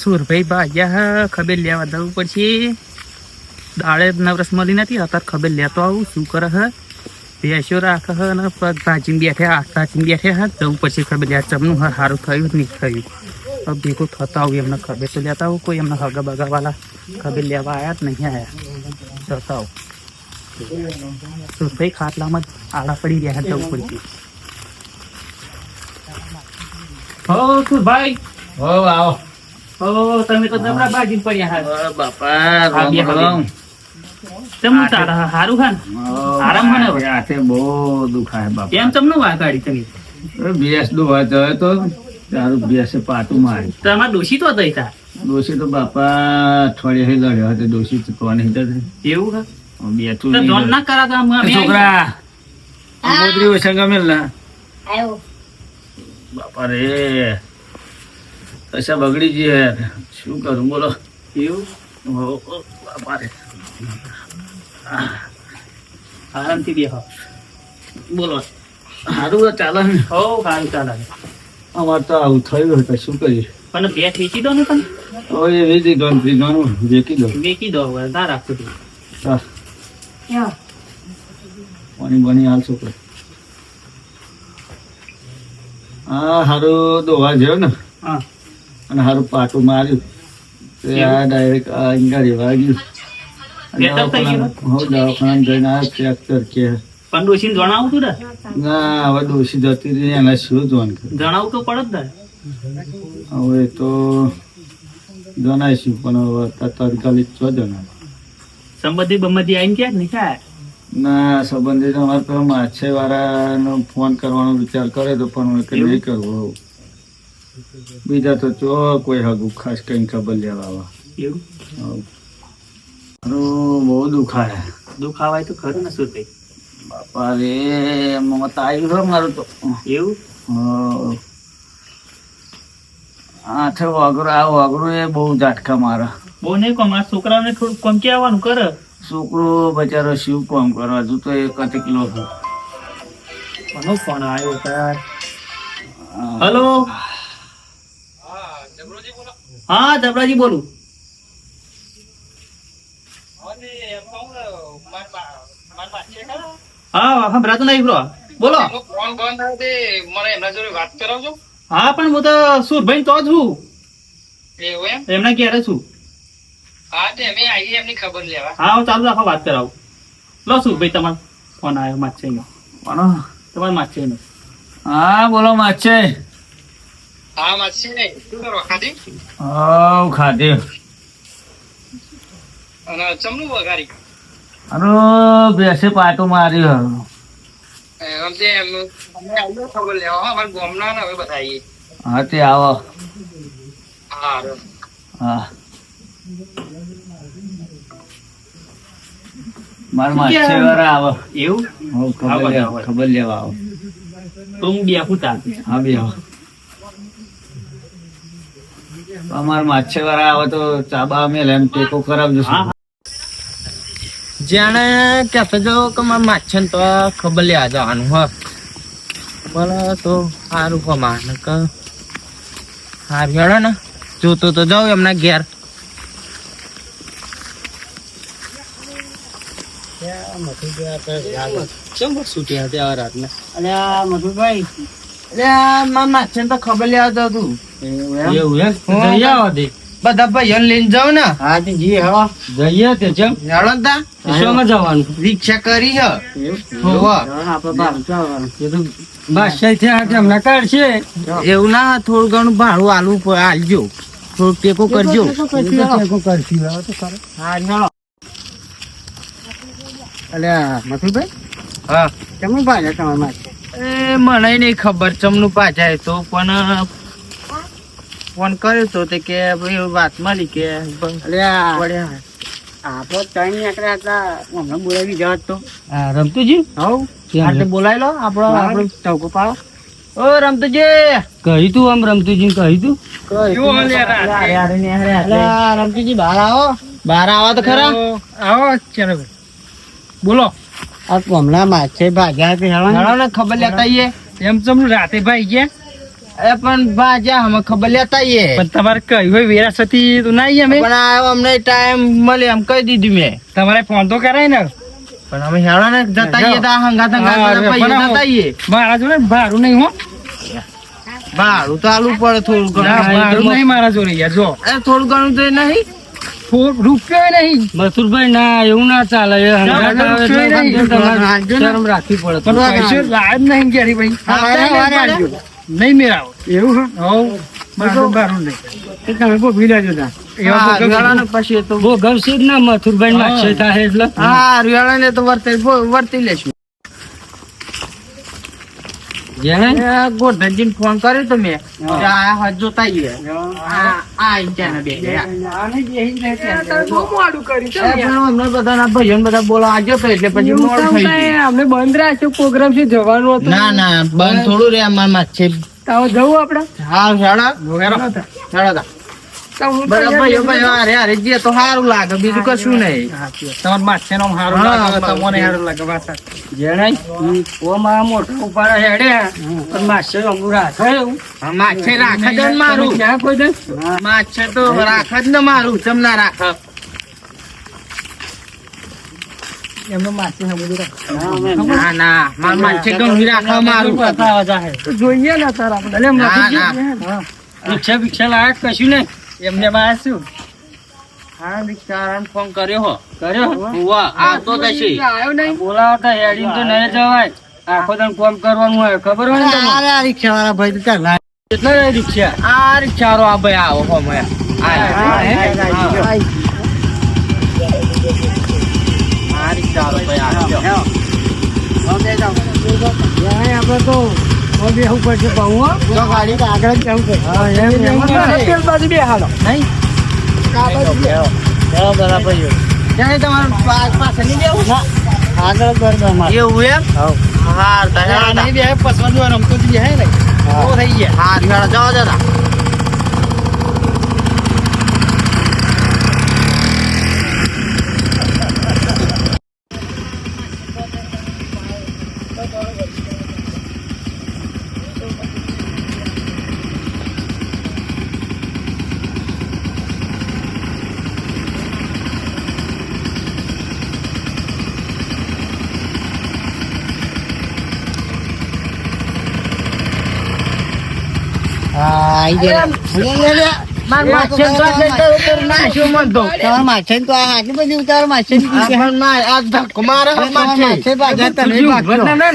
સુરભાઈ ભાગ્યા ખબર લેવા જવું પડશે. દાળે નવરસ મળી નથી અત્યારે ખબર લેતો આવું શું કરે હ? ભેંસો રાખે હ ને પગ ભાજીને બેઠે હાથ ભાજીને બેઠે હા જવું પડશે ખબર લે. ચમનું હા સારું થયું નહીં થયું. હવે ભેગું થતા આવું એમને ખબર તો લેતા આવું કોઈ એમના હગા બગાવાલા ખબર લેવા આવ્યા જ નહીં આવ્યા જતા આવું. સુરભાઈ ખાટલામાં જ આડા પડી રહ્યા જવું પડશે. હો સુરભાઈ. હો આવો. ઓ તમે તો જબરા ભાજીને પડ્યા હા બાપા આ બે રામ. રામ. તારા હારું હા આરામ મને હાથે બહુ દુખાય બાપા. કેમ ચમનું વાગાડી તમે? અરે દોવા જયો તો તારું ભેંસે પાટું મારી. તમારે દોષી તો બાપા અઠવાડિયે લડ્યો હતો દોષી તો કોણ હિત એવું હા? બેઠું તો નહીં ના કરા તો અમે છોકરા આ ગોદરી ઓછા ગમે ને? બાપા રે. કશા બગડી જઈએ યાર શું કરું? બોલો. એવું? આરામથી બેહો. બોલો. સારું ચાલે ને? હો સારું ચાલે. અમારે તો આવું થયું હતું શું કરીએ? પણ બે વેચી દો ને તમે? હવે એ વેચી દો ને ત્રીજોનું વેચી દો. વેચી દો હવે ના રાખતો તું. પાણી બની હાલ છોકરો હા સારું દોવા જેવો ને? હા. અને હારું પાટું માર્યું. તો આ ડાયરેક્ટ આ અંગાડી વાગ્યું. થઈ ગયું? હો દવાખાના જઈને આ ફ્રેક્ચર કે. પણ ડોશીને જણાવું તું? ને ના હવે ડોસી જતી રહી એને શું જણાવું તો પડે જ હવે તો જણાવીશું પણ હવે તાત્કાલિક છો સંબંધી બંબંધી આવીને ક્યાં ના સંબંધિત અમારે તો માછે વાળાનો ફોન કરવાનો વિચાર કરે તો પણ હવે કે નહીં કરવો. બીજા તો ચો કોઈ હગું ખાસ કઈ ખબર લેવા એવું? બહુ દુખાય દુખાવાય તો ખરું ને શું થઈ બાપા રે મત આવ્યું છે મારું તો. એવું. આઠે વાગરો આ વાગરો એ બહુ ઝાટકા મારા. બહુ નહીં કોમ આ છોકરાને થોડું કોમ કે આવવાનું કરે. છોકરો બચારો શિવ કોમ કરવા હજુ તો એક કિલો છે. કોનો ફોન આવ્યો સર હલો? હા ધબરાજી બોલું. હા સંભળાતો નહીં બ્રો બોલો. ફોન બંધ થાય તે મને એમના જોડે વાત કરાવજો. હા પણ હું તો સુરભાઈ તો છું એવું એમ? એમના ક્યારે છું. હા તે અમે આવીએ એમની ખબર લેવા. હા હું ચાલુ રાખો વાત કરાવું. લો સુરભાઈ તમારો ફોન આવ્યો માછે નો તમારે માછે નો હા બોલો માછે હા માસી ને શું કરો ખાધી? હવ ખાધે. અને ચમનું વઘારી? અરે બેસે પાટો માર્યો એમ તે એમ અમે આવ્યો ખબર લેવા હો અમારા ગામના ને હવે બધા આવીએ હા તે આવો. હા. હા. મારા માછે વાળા આવો. એવું? હવ ખબર લેવા આવો. ખબર લેવા આવો. તો હું બેહું તાર. હા બે આવો. અમારા માછે વાળા આવે તો ચાબા મેલે એમ ટેકો કરાવજો જાણે કહેતો જો કે મારે માછન તો ખબર લેવા જવાનું હ. બોલો તો સારું કમાને કે સારું હેડો ને. જોતો તો જાઉં એમના ઘેર. મધુભાઈ એટલે આ મારા માછન તો ખબર લેવા જાઉં તું એવું એમ? જઈ આવો દે. બધા ભાઈઓ લઈને જાઉં ને. હા તે જી હવા જઈએ તે જેમ હેડો તા. શોમાં જવાનું? રિક્ષા કરી હ. હોવા આપણે બહાર જવાનું. કીધું છે હમણાં કાઢશે. એવું ના થોડું ઘણું ભાડું આલવું આલજો. થોડું ટેકો કરજો. હા ચાલો અલ્યા મથુરભાઈ? હા. કેમનું ભાઈ તમારા માટે એ મને નહીં ખબર ચમનું પાછા તો પણ ફોન કર્યો તો તે કે ભાઈ વાત મળી કે અલ્યા ત્રણ નીકળ્યા હતા હમણાં બોલાવી જવા તો. રમતુજી? હવ આટલે બોલાય લો આપણો આપણો ચૌકો પાડો. ઓ રમતુજી! કહી તું આમ રમતુજી કહી તું. રમતુજી બહાર આવો. બહાર આવો તો ખરા. આવો ચાલો. બોલો. આ હમણાં માછે ભાગ્યા કે હેડો ને. ખબર લેતા એમ ચમનું રાતે ભાઈ ગયા. એ પણ ભાજા અમે ખબર લેતા આઈએ. પણ તમારે કઈ હોય વેરાસતી તો ના આવીએ અમે? પણ આ અમને ટાઈમ મળે એમ કહી દીધું મેં. તમારે ફોન તો કરાય ને. પણ અમે હેળો ને જતા આઈએ તા હંગા જતા આઈએ. મારા જોડે ભાડું નહીં હો. ભાડું તો આલવું પડે થોડું ઘણું. ભાડું નહીં મારા જોડે યાર જો. એ થોડું ઘણું તો નહીં. રૂપિયો નહીં. મથુરભાઈ ના એવું ના ચાલે. રાખવી પડે. નહીં ભાઈ. નહીં મેળાવો. એવું હે? ભાડું તો તમે ભોગવી લેજો તા એવા હા, ભોગવશું. રિયાળાને પછી એ જ ના મથુરભાઈ માગશે થાય એટલે. હા રિયાળા ને તો વર્તે વર્તી લેશું. ગોરધનજીને ફોન કર્યો તો મેં. જોતા બધા બોલાવા આવ્યો તો એટલે પછી મોડું અમે બંધ રાખ્યો પ્રોગ્રામ છે જવાનું હતું? ના ના બંધ થોડું રે અમાર માથે. જવું આપડે? હા હેડો હેડો તા. સારું લાગે બીજું કશું નહીં તમારે માથે નો હારું લાગે તમને હારું લાગે વાત સાચી. જેને ઓ ઉપાડા હેડે પણ માસે અમુ રાખે એવું માછે રાખે જ મારું ક્યાં કોઈ દે માછે તો રાખે જ ને મારું ચમ ના રાખે એમનો માથે સમજી રાખો. ના ના માર માછે ગમી રાખે મારું જોઈએ ને તાર. હા. રિક્ષા બિક્ષા લાયક કશું ને એમને માં શું? હા બિચારાને ફોન કર્યો હો. કર્યો ઉવ્વા, આવતો જ હશે. બોલાવતા હેડીને તો નહીં જવાય. આખો દન કોમ કરવાનું હોય ખબર હોય ને તમને? કેટલા રે રિક્ષા? આ આ ભાઈ આવો હો મેં. આ? આ ભાઈ આવ્યો. આપણે તો બેહવું પડશે બહુ હો. એમ, એમ. પેલ બાજુ બેહાડો. તમારે નહીં બેહવું? એવું એમ? હા, તો નહીં બે પસંદ હોય રમતો જ બે હે ને તો થઈ ગયા હા, હેડો, જવા દો તા. માર માછે તો આ જતો ઉતર નાખ્યો મન તો. હા, પણ માર આ ધક્કો મારે હો માછે.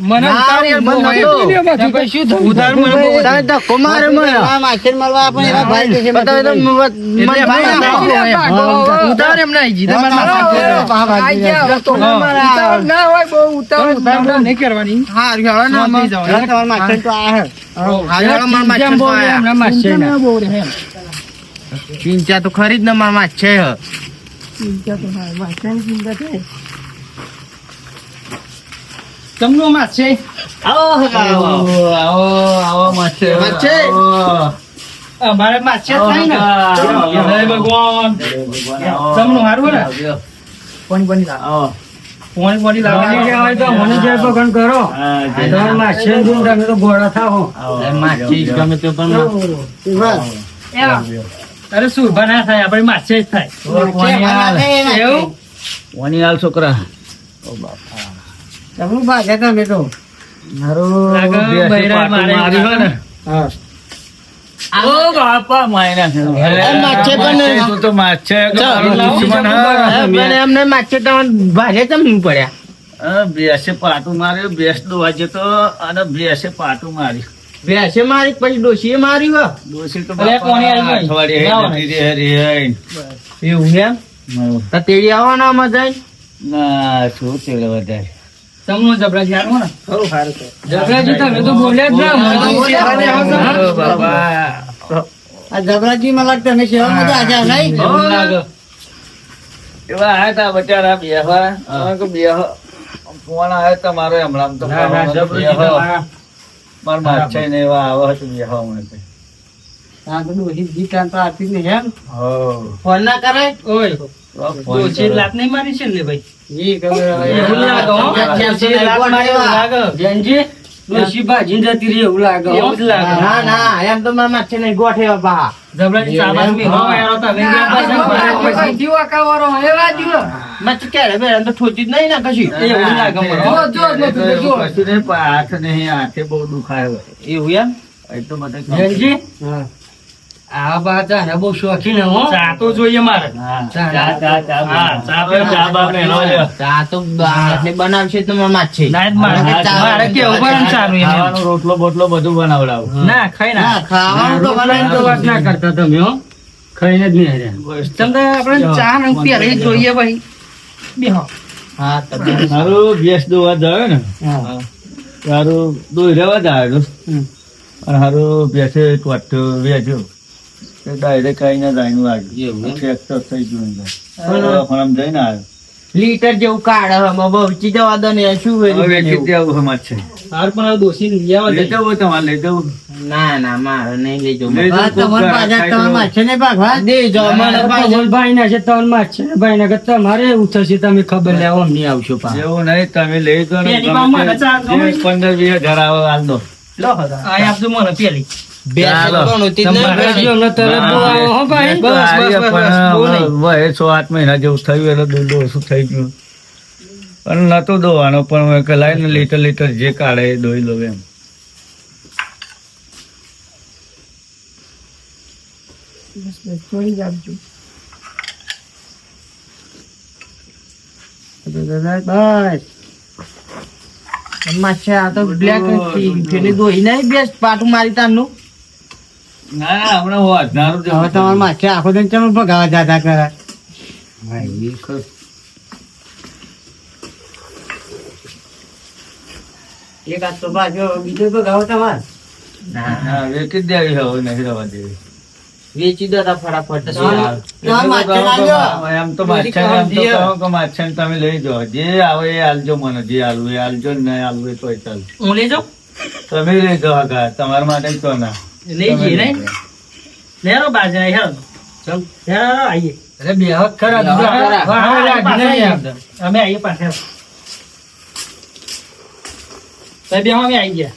મને ઉતાર યાર, એમ બંધ બહુ નતો. હે. ત્યાં કઈ શું થયું? ઉધાર મને બહુ તમે ધક્કો મારે મને. બતાવે તો મ- મ- મને ભાઈ આપો. એમ નહીં જીધા મારા માથે. ના હોય બહુ ઉતાવળ ઉધાર નહીં કરવાની હા, હેડો ને આમાં. જવાનું. હા, હેડો માર માછે તો બોલે આયા. એમના ના બહુ એમ. ચિંતા તો ખરી જ ને માર. તમનો? અમારે માથે જ થાય ને? જય ભગવાન. તમનું હારું ને? પાણી પાણી લાવો. તો મને જય ભગવાન કરો. તમારે માસે જોઈને તમે તો ગોળા થાઓ. માછે ગમે તે પણ અરે શું ઊભા ના થાય આપણે માસે જ થાય. એવું? છોકરા. તમે તમે તો ને. હા. ઓ બાપા માયના એ માછે પણ તું તો બેસે પાટું માર્યું બેસ દોવા જતો અને બેસે પાટું માર્યું ભેંસે મારી પછી ડોશીએ મારી વા દોષી તો અરે, કોની આવી? અઠવાડિયે રે રે એવું એમ? તો તેડી આવવાના મજા ના શું તેડે વધારે? તમનું જબરાજી હારું ને? ખરું સારું જબરાજી તમે તો બોલ્યા જ ના મને તો શેરાને આવતો ને. ઓ બાબા આ જબરાજી માં લાગતા મેં સેવા મજા આજા નહીં? એવા આયા તા બચારા બેહવા. બેહ. ફોન આવ્યો તમારો હમણાં તો મારા માછા ને એવા આવા હતું બેહવા માટે આ તો ડોશી જીતા તો આરતી ને હેમ હો ફોન ના કરે ઓય ડોશી લાત નહીં મારી છે ને ભાઈ જી એવું લાગે એવું. જેનજી ડોશી ભાજી જતી રહી એવું લાગે એવું જ લાગે. ના ના એમ તો મારા માથે નહીં ગોઠે બા જબરાજી સાબાસ બી હો યાર તમે ગયા પાછા ભરે પછી. ભાજી વાંકાવાળો હે ક્યારે બે તો ઠોચી જ નહીં ને કશી? એવું લાગે મને. જો, જો, જો, જો, જો. કશું નહીં, પણ હાથ નહીં હાથે બહુ દુખાય એવું એમ? એ તો બધે ધનજી, આ બા ચાને બહુ શોખીન હો. ચા તો જોઈએ મારે. ચા, ચા ચા ચા હા ચા પીવો, ચા બાપ ને લો લ્યો. ચા તો બનાવશે તો માછે રોટલો બોટલો બધું બનાવડાવું. ના ખાઈ ના. ખાવાનું તો બનાવી તો વાત ના કરતા તમે હો. ખાઈને જ નહીં તમને આપણે ચા ને પ્યારી જોઈએ ભાઈ. બેહો. હા તમે મારું ગેસ દોવા જાય ને. તારું દોઈ રહેવા જાય અને હારું બેસે ટોટ વેચ્યો ડાયરેક્ટ આવીને જાય વાગ્યું એવું એમ? ફ્રેક્ચર થઈ ગયું. દવાખાનામાં જઈને આવ્યો. લીટર જેવું કાઢ હમણાં બહુચી જવા દો ને શું વેચી જેવું? દેવું હમણાં છે. હાર પણ લઈ આવવા લઈ જવું તમારે લઈ જવું. ના ના મારે નહીં લઈ જવું. લઈ આ જવું. તમારા પાછા તમારા માછે નહીં ભાગવા. દેજો મને પાછળ ભાઈ ના. છે તમારા માછે ભાઈ ના કરતા એવું થશે તમે ખબર લેવા નહીં આવશો પા એવું નહીં તમે લઈ પંદર વીસ હજાર આવે હાલ દો. લો આ આપજો મને પેલી. મહિના જેવું થયું એટલે દૂધ ઓછું થઈ ગયું. પણ નતો દોવાનો પણ લાઈને લીટર લીટર જે કાઢે એ દોઈ લો એમ. બસ. માછે આ તો બ્લેક પેલી દોઈ નહીં બેસ્ટ પાટું મારી તારનું ના હમણાં હું અધનારું હવે તમારે માછે આખો દિન ચમ ભગાવા જાતા કરે? એક આ તો બાજુ બીજો ભગાવો તમારે? ના ના વેકી દેવી હવે નહીં રવા દેવી. વેચી દો તો ફટાફટ ચાલો. ચાલ, માછે લાવજો. એમ તો માછા એમ તો કહો કે તમે લઈ જાઓ. જે આવે એ આલજો મને જે આલુ એ આલજો ને નહીં આલુ એ તોય ચાલુ. હું લઈ જાઉં? તમે લઈ જાઓ આગા તમારા માટે તો ના. લઈ જઈએ ને લેરો બાજા ચલ. અરે બે ખરા આમ. અમે આવીએ પાસે બે અમે આવી ગયા.